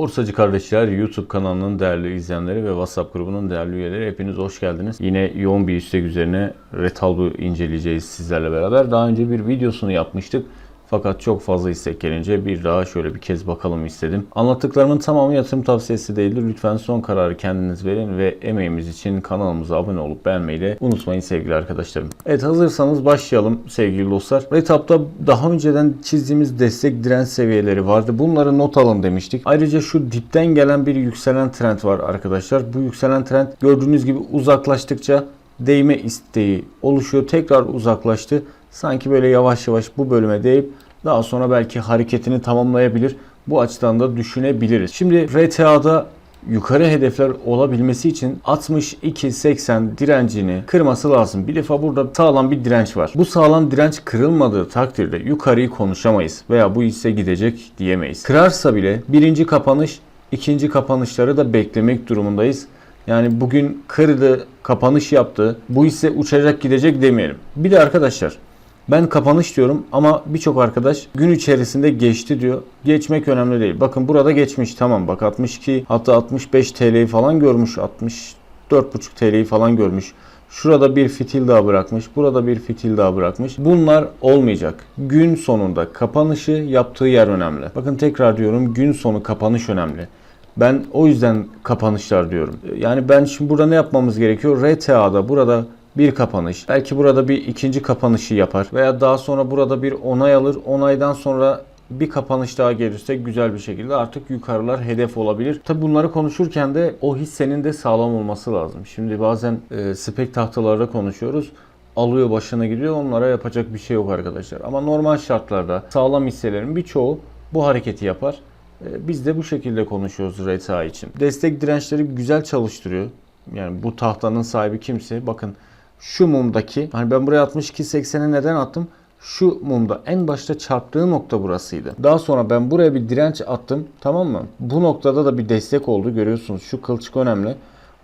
Borsacı Kardeşler YouTube kanalının değerli izleyenleri ve WhatsApp grubunun değerli üyeleri hepiniz hoş geldiniz. Yine yoğun bir istek üzerine Retalb'u inceleyeceğiz sizlerle beraber. Daha önce bir videosunu yapmıştık. Fakat çok fazla istek gelince bir daha şöyle bir kez bakalım istedim. Anlattıklarımın tamamı yatırım tavsiyesi değildir. Lütfen son kararı kendiniz verin ve emeğimiz için kanalımıza abone olup beğenmeyi de unutmayın sevgili arkadaşlarım. Evet hazırsanız başlayalım sevgili dostlar. Retap'ta daha önceden çizdiğimiz destek direnç seviyeleri vardı. Bunları not alın demiştik. Ayrıca şu dipten gelen bir yükselen trend var arkadaşlar. Bu yükselen trend gördüğünüz gibi uzaklaştıkça değme isteği oluşuyor. Tekrar uzaklaştı. Sanki böyle yavaş yavaş bu bölüme değip daha sonra belki hareketini tamamlayabilir. Bu açıdan da düşünebiliriz. Şimdi RTA'da yukarı hedefler olabilmesi için 62-80 direncini kırması lazım. Bir defa burada sağlam bir direnç var. Bu sağlam direnç kırılmadığı takdirde yukarıyı konuşamayız veya bu hisse gidecek diyemeyiz. Kırarsa bile birinci kapanış, ikinci kapanışları da beklemek durumundayız. Yani bugün kırdı, kapanış yaptı. Bu hisse uçacak gidecek demeyelim. Bir de arkadaşlar ben kapanış diyorum ama birçok arkadaş gün içerisinde geçti diyor. Geçmek önemli değil. Bakın burada geçmiş tamam bak 62 hatta 65 TL'yi falan görmüş. 64,5 TL'yi falan görmüş. Şurada bir fitil daha bırakmış. Burada bir fitil daha bırakmış. Bunlar olmayacak. Gün sonunda kapanışı yaptığı yer önemli. Bakın tekrar diyorum gün sonu kapanış önemli. Ben o yüzden kapanışlar diyorum. Yani ben şimdi burada ne yapmamız gerekiyor? RTA'da burada bir kapanış. Belki burada bir ikinci kapanışı yapar. Veya daha sonra burada bir onay alır. Onaydan sonra bir kapanış daha gelirse güzel bir şekilde artık yukarılar hedef olabilir. Tabi bunları konuşurken de o hissenin de sağlam olması lazım. Şimdi bazen e, spek tahtalarda konuşuyoruz. Alıyor başına gidiyor onlara yapacak bir şey yok arkadaşlar. Ama normal şartlarda sağlam hisselerin birçoğu bu hareketi yapar. E, Biz de bu şekilde konuşuyoruz RTA için. Destek dirençleri güzel çalıştırıyor. Yani bu tahtanın sahibi kimse bakın şu mumdaki hani ben buraya 62.80'e neden attım? Şu mumda en başta çarptığı nokta burasıydı. Daha sonra ben buraya bir direnç attım tamam mı? Bu noktada da bir destek oldu görüyorsunuz. Şu kılçık önemli.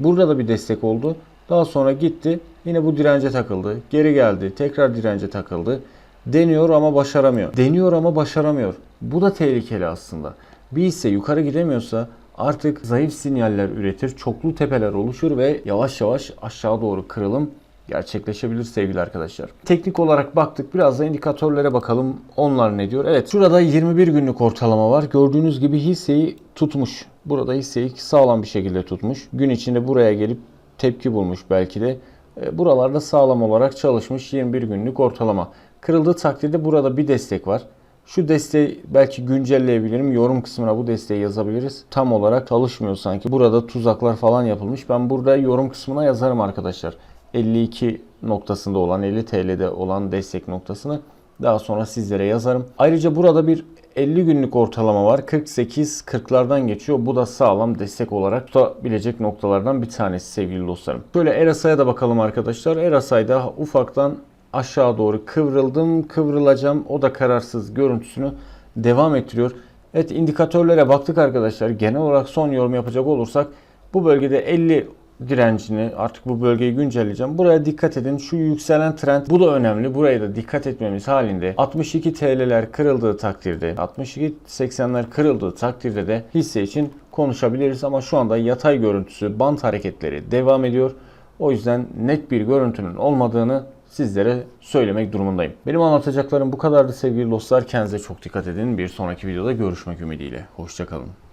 Burada da bir destek oldu. Daha sonra gitti yine bu dirence takıldı. Geri geldi tekrar dirence takıldı. Deniyor ama başaramıyor. Deniyor ama başaramıyor. Bu da tehlikeli aslında. Bir hisse yukarı gidemiyorsa artık zayıf sinyaller üretir, çoklu tepeler oluşur ve yavaş yavaş aşağı doğru kırılım gerçekleşebilir sevgili arkadaşlar. Teknik olarak baktık. Biraz da indikatörlere bakalım. Onlar ne diyor? Evet şurada 21 günlük ortalama var. Gördüğünüz gibi hisseyi tutmuş. Burada hisseyi sağlam bir şekilde tutmuş. Gün içinde buraya gelip tepki bulmuş belki de. E, Buralarda sağlam olarak çalışmış 21 günlük ortalama. Kırıldığı takdirde burada bir destek var. Şu desteği belki güncelleyebilirim. Yorum kısmına bu desteği yazabiliriz. Tam olarak çalışmıyor sanki. Burada tuzaklar falan yapılmış. Ben burada yorum kısmına yazarım arkadaşlar. 52 noktasında olan 50 TL'de olan destek noktasını daha sonra sizlere yazarım. Ayrıca burada bir 50 günlük ortalama var. 48 40'lardan geçiyor. Bu da sağlam destek olarak tutabilecek noktalardan bir tanesi sevgili dostlarım. Şöyle Erasa'ya da bakalım arkadaşlar. Erasa'yda ufaktan aşağı doğru kıvrıldım, kıvrılacağım. O da kararsız görüntüsünü devam ettiriyor. Evet indikatörlere baktık arkadaşlar. Genel olarak son yorum yapacak olursak bu bölgede 50 direncini artık bu bölgeyi güncelleyeceğim. Buraya dikkat edin. Şu yükselen trend bu da önemli. Buraya da dikkat etmemiz halinde 62 TL'ler kırıldığı takdirde 62.80'ler kırıldığı takdirde de hisse için konuşabiliriz ama şu anda yatay görüntüsü bant hareketleri devam ediyor. O yüzden net bir görüntünün olmadığını sizlere söylemek durumundayım. Benim anlatacaklarım bu kadardı sevgili dostlar. Kendinize çok dikkat edin. Bir sonraki videoda görüşmek ümidiyle. Hoşçakalın.